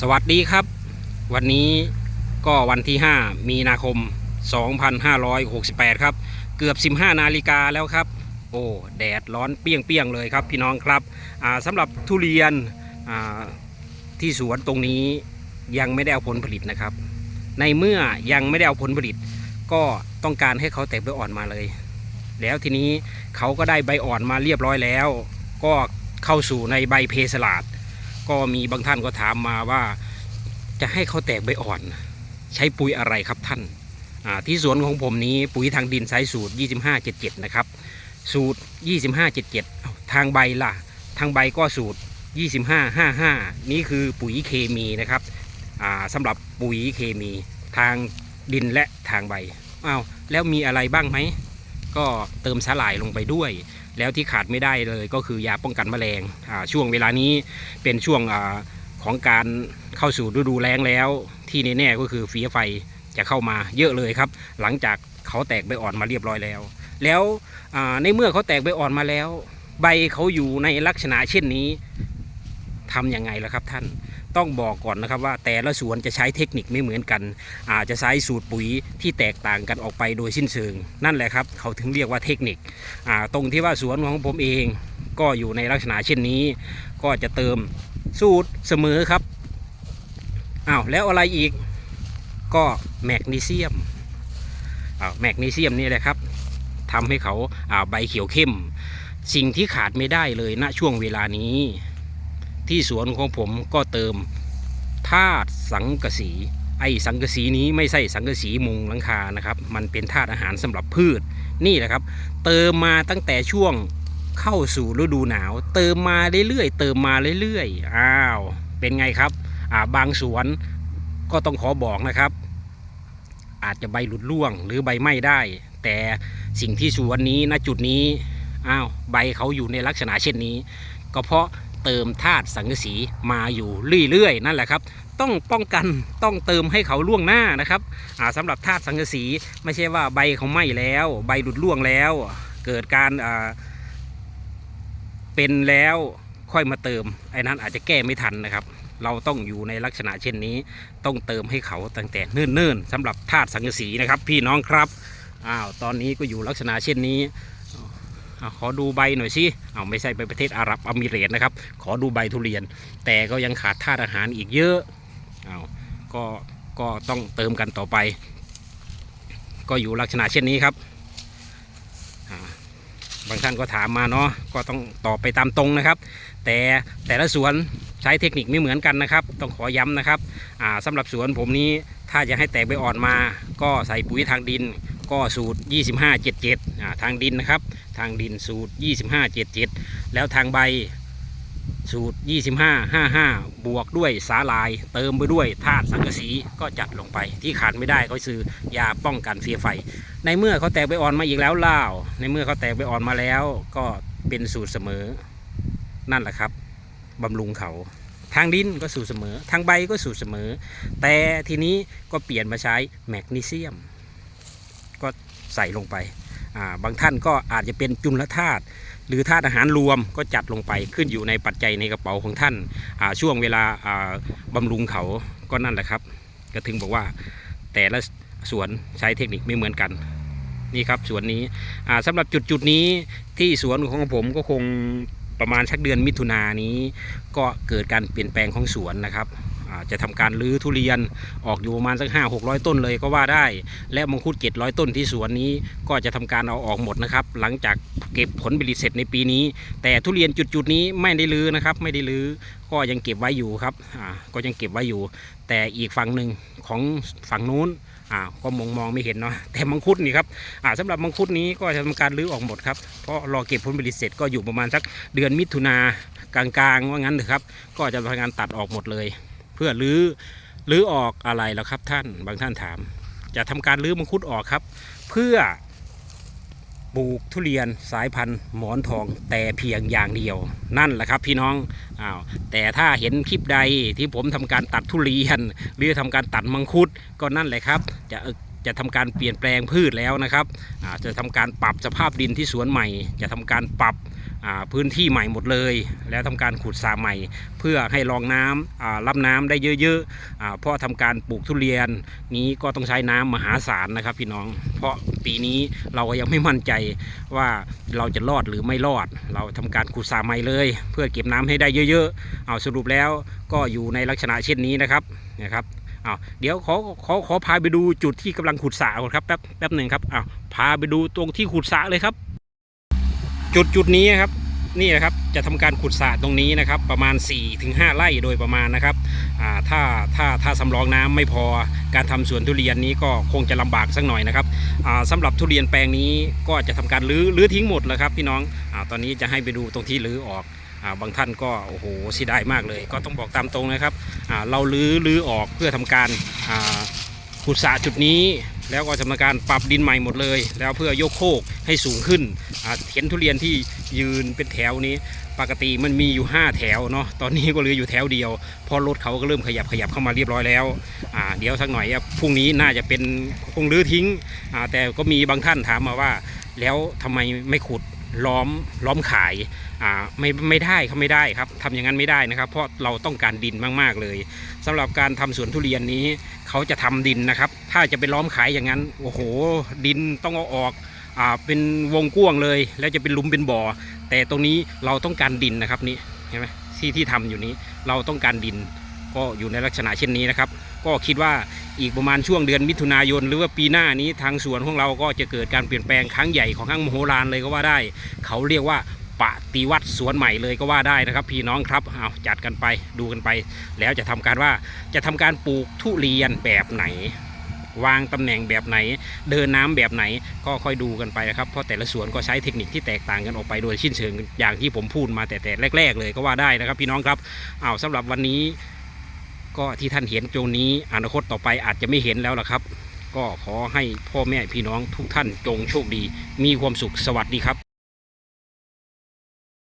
สวัสดีครับ วันนี้ก็วันที่ 5 มีนาคม 2568 ครับ เกือบ 15 นาฬิกาแล้วครับ โอ้แดดร้อนเปี้ยงๆเลยครับพี่น้องครับสำหรับทุเรียนที่สวนตรงนี้ยังไม่ได้เอาผลผลิตนะครับ ในเมื่อยังไม่ได้เอาผลผลิต ก็ต้องการให้เขาแตกใบอ่อนมาเลย แล้วทีนี้เขาก็ได้ใบอ่อนมาเรียบร้อยแล้ว ก็เข้าสู่ในใบเพสลาด ก็มีบางท่านก็ถามมาว่าจะให้เขาแตกใบอ่อน ใช้ปุ๋ยอะไรครับท่านที่สวนของผมนี้ปุ๋ยทางดินใช้สูตร 2577 นะครับ สูตร 2577เอ้าทางใบล่ะ ทางใบก็สูตร 2555 นี่คือปุ๋ยเคมีนะครับสำหรับปุ๋ยเคมีทางดินและทางใบอ้าวแล้วมีอะไรบ้างไหม ก็เติมสาหร่ายลงไปด้วย แล้วที่ขาดไม่ได้เลยก็คือยาป้องกันแมลงช่วงเวลานี้เป็นช่วงอของการเข้าสู่ฤดูแล้งแล้ว ที่แน่ๆก็คือฝีไฟจะเข้ามาเยอะเลยครับ หลังจากเขาแตกใบอ่อนมาเรียบร้อยแล้ว แล้วในเมื่อเขาแตกใบอ่อนมาแล้ว ใบเขาอยู่ในลักษณะเช่นนี้ทำยังไงล่ะครับท่าน ต้องบอกก่อนนะครับว่าแต่ละสวนจะใช้เทคนิคไม่เหมือนกัน อาจจะใช้สูตรปุ๋ยที่แตกต่างกันออกไปโดยสิ้นเชิง นั่นแหละครับ เขาถึงเรียกว่าเทคนิคตรงที่ว่าสวนของผมเอง ก็อยู่ในลักษณะเช่นนี้ ก็จะเติมสูตรเสมอครับอ้าวแล้วอะไรอีกก็แมกนีเซียมอ้าวแมกนีเซียมนี่แหละครับทำให้เขาอ่าใบเขียวเข้ม สิ่งที่ขาดไม่ได้เลยณช่วงเวลานี้ ที่สวนของผมก็เติมธาตุสังกะสีไอ้สังกะสีนี้ไม่ใช่สังกะสีมุงหลังคานะครับ มันเป็นธาตุอาหารสำหรับพืชนี่แหละครับ เติมมาตั้งแต่ช่วงเข้าสู่ฤดูหนาว เติมมาเรื่อยๆเติมมาเรื่อยๆอ้าวเป็นไงครับอ่าบางสวนก็ต้องขอบอกนะครับ อาจจะใบหลุดร่วงหรือใบไหม้ได้ แต่สิ่งที่สวนนี้ณจุดนี้อ้าวใบเขาอยู่ในลักษณะเช่นนี้ ก็เพราะ เติมธาตุสังกะสีมาอยู่เรื่อยๆ นั่นแหละครับ ต้องป้องกันต้องเติมให้เขาล่วงหน้านะครับอ่าสำหรับธาตุสังกะสีไม่ใช่ว่าใบเขาไหม้แล้ว ใบหลุดร่วงแล้ว เกิดการเป็นแล้วค่อยมาเติมไอ้นั้นอาจจะแก้ไม่ทันนะครับ เราต้องอยู่ในลักษณะเช่นนี้ ต้องเติมให้เขาตั้งแต่เนิ่นๆสำหรับธาตุสังกะสีนะครับ พี่น้องครับอ้าวตอนนี้ก็อยู่ลักษณะเช่นนี้ อขอดูใบหน่อยสิเอาไม่ใช่ไปประเทศอาหรับอมิเรตนะครับ ขอดูใบทุเรียน แต่ก็ยังขาดธาตุอาหารอีกเยอะอ้าก็ก็ต้องเติมกันต่อไป ก็อยู่ลักษณะเช่นนี้ครับบางท่านก็ถามมาเนาะก็ต้องตอบไปตามตรงนะครับ แต่แต่ละสวนใช้เทคนิคไม่เหมือนกันนะครับ ต้องขอย้ำนะครับอ่าสำหรับสวนผมนี้ถ้าจะให้แตกใบอ่อนมา ก็ใส่ปุ๋ยทางดิน ก็สูตร 2577อ่าทางดินนะครับ ทางดินสูตร 2577 แล้วทางใบสูตร 25 55 บวกด้วยสาลาย เติมไปด้วยธาตุสังกะสีก็จัดลงไป ที่ขาดไม่ได้ก็คือยาป้องกันเฟียไฟ ในเมื่อเขาแตกใบอ่อนมาอีกแล้วเล่าในเมื่อเขาแตกใบอ่อนมาแล้ว ก็เป็นสูตรเสมอ นั่นแหละครับบำรุงเขาทางดินก็สูตรเสมอ ทางใบก็สูตรเสมอ แต่ทีนี้ก็เปลี่ยนมาใช้แมกนีเซียม ก็ใส่ลงไป บางท่านก็อาจจะเป็นจุลธาตุหรือธาตุอาหารรวมก็จัดลงไปขึ้นอยู่ในปัจจัยในกระเป๋าของท่านาช่วงเวลาาบำรุงเขาก็นั่นแหละครับ ก็ถึงบอกว่าแต่ละสวนใช้เทคนิคไม่เหมือนกันนี่ครับสวนนี้สำหรับจุดจุดๆนี้ที่สวนของผมก็คงประมาณชักเดือนมิถุนายนนี้ ก็เกิดการเปลี่ยนแปลงของสวนนะครับ จะทำการรื้อทุเรียนออกอยู่ประมาณสักห้าหกร้อยต้นเลยก็ว่าได้ และมังคุดเจ็ดร้อยต้นที่สวนนี้ก็จะทำการเอาออกหมดนะครับ หลังจากเก็บผลผลิตเสร็จในปีนี้ แต่ทุเรียนจุดๆนี้ไม่ได้ลื้อนะครับ ไม่ได้ลื้อก็ยังเก็บไว้อยู่ครับก็ยังเก็บไว้อยู่ แต่อีกฝั่งหนึ่งของฝั่งนู้นก็มองมองไม่เห็นเนาะแต่มังคุดนี่ครับอ่าสำหรับมังคุดนี้ก็จะทำการลื้อออกหมดครับเพราะรอเก็บผลผลิตเสร็จก็อยู่ประมาณสักเดือนมิถุนากลางๆว่างั้นเถอะครับ ก็จะทำการตัดออกหมดเลย เพื่อลื้อลื้อออกอะไรแล้วครับท่านบางท่านถาม จะทำการรื้อมังคุดออกครับ เพื่อปลูกทุเรียนสายพันธุ์หมอนทองแต่เพียงอย่างเดียว นั่นแหละครับพี่น้องอ้าวแต่ถ้าเห็นคลิปใดที่ผมทำการตัดทุเรียน หรือทำการตัดมังคุดก็นั่นแหละครับ จะ จะทำการเปลี่ยนแปลงพืชแล้วนะครับจะทำการปรับสภาพดินที่สวนใหม่ จะทำการปรับพื้นที่ใหม่หมดเลย แล้วทำการขุดสระใหม่ เพื่อให้รองน้ำอ่ารับน้ำได้เยอะๆเพราะทำการปลูกทุเรียนนี้ก็ต้องใช้น้ำมหาศาลนะครับพี่น้อง เพราะปีนี้เราก็ยังไม่มั่นใจว่าเราจะรอดหรือไม่รอด เราทำการขุดสระใหม่เลย เพื่อเก็บน้ำให้ได้เยอะ ๆ เอาสรุปแล้วก็อยู่ในลักษณะเช่นนี้นะครับนะครับ อาเดี๋ยวขอขอขอพาไปดูจุดที่กำลังขุดสระก่อนครับแป๊บแป๊บหนึ่งครับเอาพาไปดูตรงที่ขุดสระเลยครับ จุดจุดนี้ครับนี่นะครับจะทำการขุดสระตรงนี้นะครับ ประมาณ 4-5 ไร่โดยประมาณนะครับถ้าถ้าถ้าสำรองน้ำไม่พอการทำสวนทุเรียนนี้ก็คงจะลำบากสักหน่อยนะครับอ่าสำหรับทุเรียนแปลงนี้ก็จะทำการรื้อรื้อทิ้งหมดแล้วครับพี่น้องอตอนนี้จะให้ไปดูตรงที่รื้อออก บางท่านก็โอ้โหเสียดายมากเลย ก็ต้องบอกตามตรงนะครับเรารื้อรื้อออกเพื่อทำการขุดสระจุดนี้ แล้วก็ทำการปรับดินใหม่หมดเลย แล้วเพื่อยกโคกให้สูงขึ้นเห็นทุเรียนที่ยืนเป็นแถวนี้ปกติมันมีอยู่ 5 แถวเนาะตอนนี้ก็เหลืออยู่แถวเดียวเพอรถเขาก็เริ่มขยับขยับเข้ามาเรียบร้อยแล้วอ่าเดี๋ยวสักหน่อยครับพรุ่งนี้น่าจะเป็นคงรื้อทิ้งอ่าแต่ก็มีบางท่านถามมาว่า แล้วทำไมไม่ขุด ล้อมล้อมขายอ่าไม่ไม่ได้ครับไม่ได้ครับทำอย่างนั้นไม่ได้นะครับ เพราะเราต้องการดินมากๆเลยสำหรับการทำสวนทุเรียนนี้เขาจะทำดินนะครับ ถ้าจะไปล้อมขายอย่างนั้นโอ้โห ดินต้องเอาออกอ่าเป็นวงกว้างเลย แล้วจะเป็นลุมเป็นบ่อ แต่ตรงนี้เราต้องการดินนะครับนี่เห็นไหมที่ที่ทำอยู่นี้เราต้องการดินก็อยู่ในลักษณะเช่นนี้นะครับ ก็คิดว่า อีกประมาณช่วงเดือนมิถุนายน หรือว่าปีหน้านี้ทางสวนของเราก็จะเกิดการเปลี่ยนแปลงครั้งใหญ่ของครั้งมโหฬารเลยก็ว่าได้ เขาเรียกว่าปฏิวัติสวนใหม่เลยก็ว่าได้นะครับ พี่น้องครับเอาจัดกันไปดูกันไป แล้วจะทำการว่าจะทำการปลูกทุเรียนแบบไหน วางตำแหน่งแบบไหน เดินน้ำแบบไหนก็ค่อยดูกันไปนะครับ เพราะแต่ละสวนก็ใช้เทคนิคที่แตกต่างกันออกไปโดยชิ้นเชิงอย่างที่ผมพูดมาแต่แต่แรก ๆ เลยก็ว่าได้นะครับ พี่น้องครับเอาวสำหรับวันนี้ ก็ที่ท่านเห็นตรงนี้อนาคตต่อไปอาจจะไม่เห็นแล้วล่ะครับ ก็ขอให้พ่อแม่พี่น้องทุกท่านจงโชคดี มีความสุขสวัสดีครับ